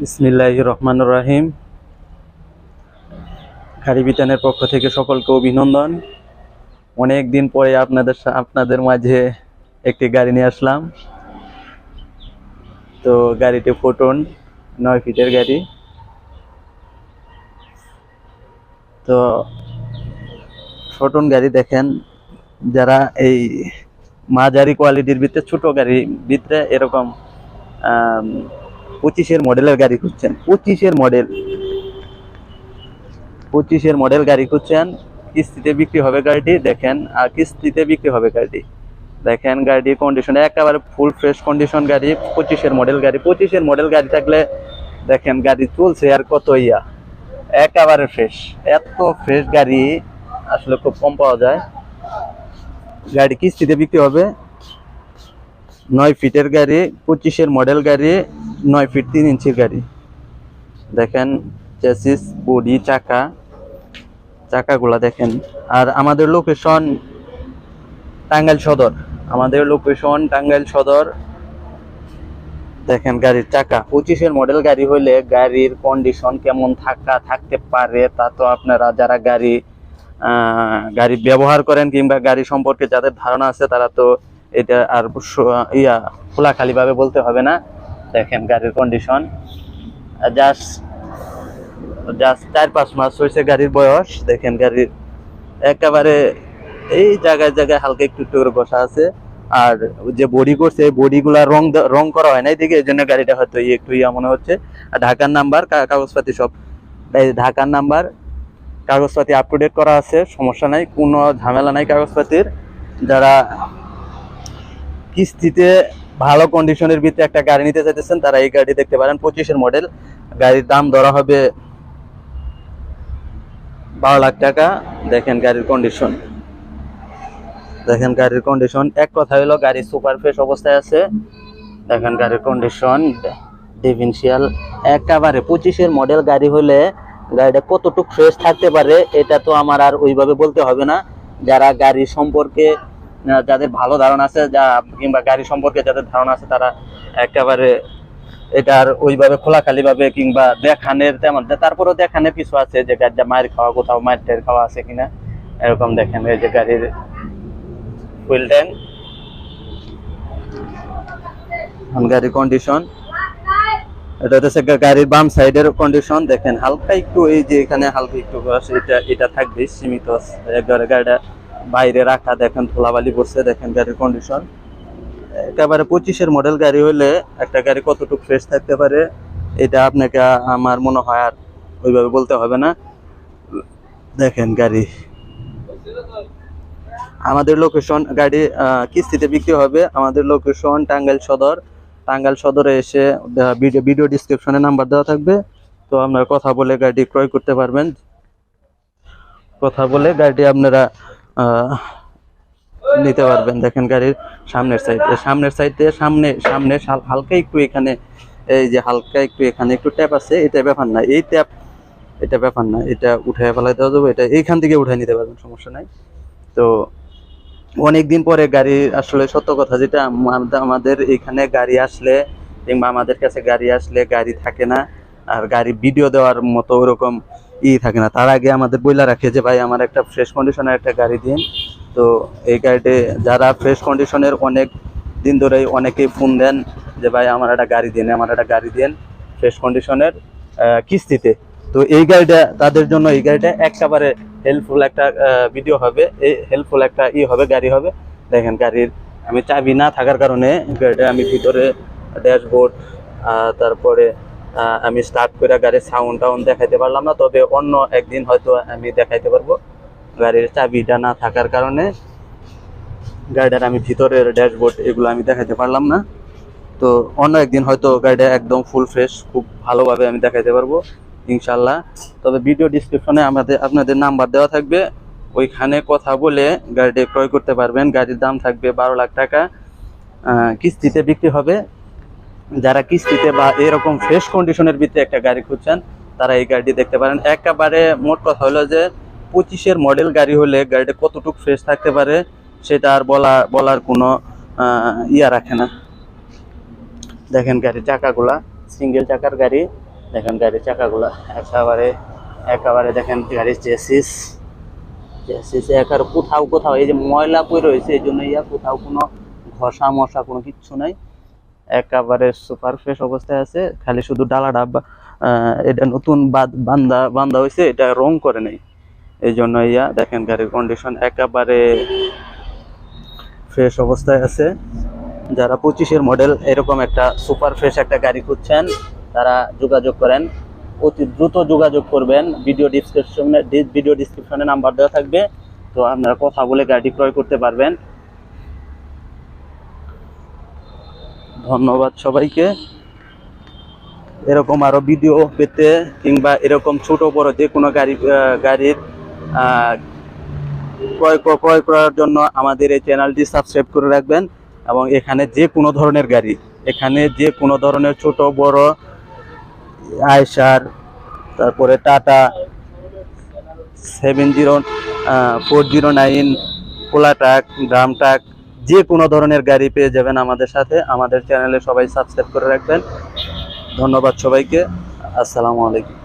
বিসমিল্লাহ রহমান রাহিম গাড়ি বিতানের পক্ষ থেকে সকলকে অভিনন্দন। অনেক দিন পরে আপনাদের আপনাদের মাঝে একটি গাড়ি নিয়ে আসলাম। তো গাড়িটি ফোটন, নয় ফিটের গাড়ি। তো ফোটন গাড়ি দেখেন, যারা এই মাঝারি কোয়ালিটির ভিতরে, ছোট গাড়ি ভিতরে এরকম পঁচিশের মডেলের গাড়ি খুঁজছেন। পঁচিশের মডেল। পঁচিশের মডেল গাড়ি খুঁজছেন। কিস্তিতে বিক্রি হবে গাড়িটি, দেখেন আর কিস্তিতে বিক্রি হবে গাড়িটি। দেখেন গাড়ির কন্ডিশন একেবারে ফুল ফ্রেশ কন্ডিশন গাড়ি, পঁচিশের মডেল গাড়ি। পঁচিশের মডেল গাড়ি থাকলে, দেখেন, গাড়ি চলছে আর কত ইয়া। একেবারে ফ্রেশ এত ফ্রেশ গাড়ি আসলে খুব কম পাওয়া যায়। গাড়ি কিস্তিতে বিক্রি হবে। নয় ফিটের গাড়ি, পঁচিশের মডেল গাড়ি নয় ফিট তিন ইঞ্চির গাড়ি। দেখেন, চেসিস, বডি, চাকা, চাকাগুলা দেখেন। আর আমাদের লোকেশন টাঙ্গাইল সদর। আমাদের লোকেশন টাঙ্গাইল সদর। দেখেন গাড়ির চাকা। পঁচিশের মডেল গাড়ি হইলে গাড়ির কন্ডিশন কেমন থাকা, থাকতে পারে, তা তো আপনারা যারা গাড়ি গাড়ি ব্যবহার করেন কিংবা গাড়ি সম্পর্কে যাদের ধারণা আছে, তারা তো এটা আর ইয়া খোলাখালি ভাবে বলতে হবে না। দেখেন গাড়ির কন্ডিশন জাস্ট জাস্ট চার পাঁচ মাস হয়েছে গাড়ির বয়স। দেখেন গাড়ির একেবারে এই জায়গায় জায়গায় হালকা একটু একটু করে বসা আছে। আর যে বডি করছে বডিগুলা রং রং করা হয় না এদিকে এই জন্য গাড়িটা হয়তো ই- একটু ইয়া মনে হচ্ছে। আর ঢাকার নাম্বার কাগজপাতি সব। ঢাকার নাম্বার কাগজপাতি আপ টু ডেট করা আছে, সমস্যা নাই, কোনো ঝামেলা নাই কাগজপাতির। যারা কিস্তিতে ভালো কন্ডিশনের ভিতরে একটা গাড়ি নিতে চাইতেছেন, তারা এই গাড়ি দেখতে পারেন। পঁচিশের মডেল গাড়ির দাম ধরা হবে বারো লাখ টাকা। দেখেন গাড়ির কন্ডিশন দেখেন গাড়ির কন্ডিশন এক কথা হলো, গাড়ি সুপার ফ্রেশ অবস্থায় আছে। দেখেন গাড়ির কন্ডিশন ডিভিনশিয়াল একেবারে পঁচিশের মডেল গাড়ি হলে গাড়িটা কতটুকু ফ্রেশ থাকতে পারে, এটা তো আমার আর ওইভাবে বলতে হবে না। যারা গাড়ি সম্পর্কে যাদের ভালো ধারণা আছে, যা কিংবা গাড়ি সম্পর্কে যাদের ধারণা আছে, তারা একেবারে এটার ওইভাবে খোলাখালি ভাবে কিংবা দেখানের তেমন তারপরেও দেখানের কিছু আছে যে গাড়িটা মায়ের খাওয়া, কোথাও মায়ের টের খাওয়া আছে কিনা, এরকম দেখেন এই যে গাড়ির ফুয়েল ট্যাঙ্ক গাড়ির কন্ডিশন এটা হচ্ছে গাড়ির বাম সাইডের কন্ডিশন দেখেন, হালকা একটু এই যে এখানে হালকা একটু এটা এটা থাকবে, সীমিত গাড়িটা বাইরে রাখা, দেখেন ধুলাবালি পড়ছে, দেখেন গাড়ির কন্ডিশন একেবারে পঁচিশের মডেল গাড়ি হলে একটা গাড়ি কতটুকু ফ্রেশ থাকতে পারে, এটা আপনাকে আমার মনে হয় আর ওইভাবে বলতে হবে না। দেখেন গাড়ি। আমাদের লোকেশন গাড়ি কিস্তিতে বিক্রি হবে। আমাদের লোকেশন টাঙ্গাইল সদর। টাঙ্গাইল সদরে এসে ভিডিও ডিসক্রিপশনে নাম্বার দেওয়া থাকবে। তো আপনারা কথা বলে গাড়ি ক্রয় করতে পারবেন। কথা বলে গাড়িটি আপনারা নিতে পারবেন। দেখেন গাড়ির সামনের সাইড সামনের সাইডে সামনে সামনে হাল- হালকা একটু এখানে, এই যে হালকা একটু এখানে একটু ট্যাপ আছে, এটা ব্যাপার না। এই ট্যাপ এটা ব্যাপার না, এটা উঠে ফেলাই দেওয়া যাবে, এটা এইখান থেকে উঠে নিতে পারবেন, সমস্যা নাই। তো অনেক দিন পরে গাড়ি, আসলে সত্য কথা যেটা, আমাদের এখানে গাড়ি আসলে, কিংবা আমাদের কাছে গাড়ি আসলে গাড়ি থাকে না, আর গাড়ি ভিডিও দেওয়ার মতো ওরকম ই থাকে না। তার আগে আমাদের বইলা রাখে যে, ভাই, আমার একটা ফ্রেশ কন্ডিশনের একটা গাড়ি দিন। তো এই গাড়িতে যারা ফ্রেশ কন্ডিশনের অনেক দিন ধরেই অনেকেই ফোন দেন যে, ভাই, আমার একটা গাড়ি দিন, আমার একটা গাড়ি দিন ফ্রেশ কন্ডিশনের কিস্তিতে। তো এই গাড়িটা, তাদের জন্য এই গাড়িটা একেবারে হেল্পফুল একটা ভিডিও হবে। এই হেল্পফুল একটা ই হবে, গাড়ি হবে। দেখেন গাড়ির, আমি চাবি না থাকার কারণে গাড়িটা আমি ভিতরে ড্যাশবোর্ড তারপরে আমি স্টার্ট করে গাড়ির সাউন্ড টাউন্ড দেখাইতে পারলাম না, তবে অন্য একদিন হয়তো আমি দেখাইতে পারব। গাড়ির চাবিটা না থাকার কারণে গাড়িটার আমি ভিতরের ড্যাশবোর্ড এগুলো আমি দেখাইতে পারলাম না। তো অন্য একদিন হয়তো গাড়িটা একদম ফুল ফ্রেশ খুব ভালোভাবে আমি দেখাইতে পারব ইনশাল্লাহ তবে ভিডিও ডিসক্রিপশনে আমাদের আপনাদের নাম্বার দেওয়া থাকবে। ওইখানে কথা বলে গাড়িটি ক্রয় করতে পারবেন। গাড়ির দাম থাকবে বারো লাখ টাকা। কিস্তিতে বিক্রি হবে। যারা কিস্তিতে বা এরকম ফ্রেশ কন্ডিশনের ভিতরে একটা গাড়ি খুঁজছেন, তারা এই গাড়িটি দেখতে পারেন। একেবারে মোট কথা হলো যে, পঁচিশের মডেল গাড়ি হলে গাড়িটা কতটুকু ফ্রেশ থাকতে পারে, সেটা আর বলা, বলার কোনো ইয়া রাখে না। দেখেন গাড়ির চাকাগুলা সিঙ্গেল চাকার গাড়ি, দেখেন গাড়ির চাকাগুলা, একেবারে একেবারে দেখেন গাড়ির চেসিস চেসিস একার কোথাও কোথাও, এই যে ময়লা পড়ে রয়েছে, এই জন্য ইয়া কোথাও কোনো ঘষা মশা কোনো কিচ্ছু নাই। একেবারে সুপার ফ্রেশ অবস্থায় আছে। খালি শুধু ডালাটা এটা নতুন বান্দা বান্দা হয়েছে এটা রং করে নেই। এই জন্য ইয়া, দেখেন গাড়ির কন্ডিশন একেবারে ফ্রেশ অবস্থায় আছে। যারা পঁচিশের মডেল এরকম একটা সুপার ফ্রেশ একটা গাড়ি খুঁজছেন, তারা যোগাযোগ করেন। অতি দ্রুত যোগাযোগ করবেন। ভিডিও ডিসক্রিপশনে ভিডিও ডিসক্রিপশনে নাম্বার দেওয়া থাকবে। তো আপনারা কথা বলে গাড়ি ক্রয় করতে পারবেন। ধন্যবাদ সবাইকে। এরকম আরও ভিডিও পেতে কিংবা এরকম ছোট বড় যে কোনো গাড়ি গাড়ির ক্রয় ক্রয় করার জন্য আমাদের এই চ্যানেলটি সাবস্ক্রাইব করে রাখবেন এবং এখানে যে কোনো ধরনের গাড়ি, এখানে যে কোনো ধরনের ছোট, বড় আয়সার তারপরে Tata, seven zero four zero nine পোলা ট্রাক ড্রাম ট্রাক যে কোনো ধরনের গাড়ি পেয়ে যাবেন আমাদের সাথে। আমাদের চ্যানেলে সবাই সাবস্ক্রাইব করে রাখবেন। ধন্যবাদ সবাইকে। আসসালামু আলাইকুম।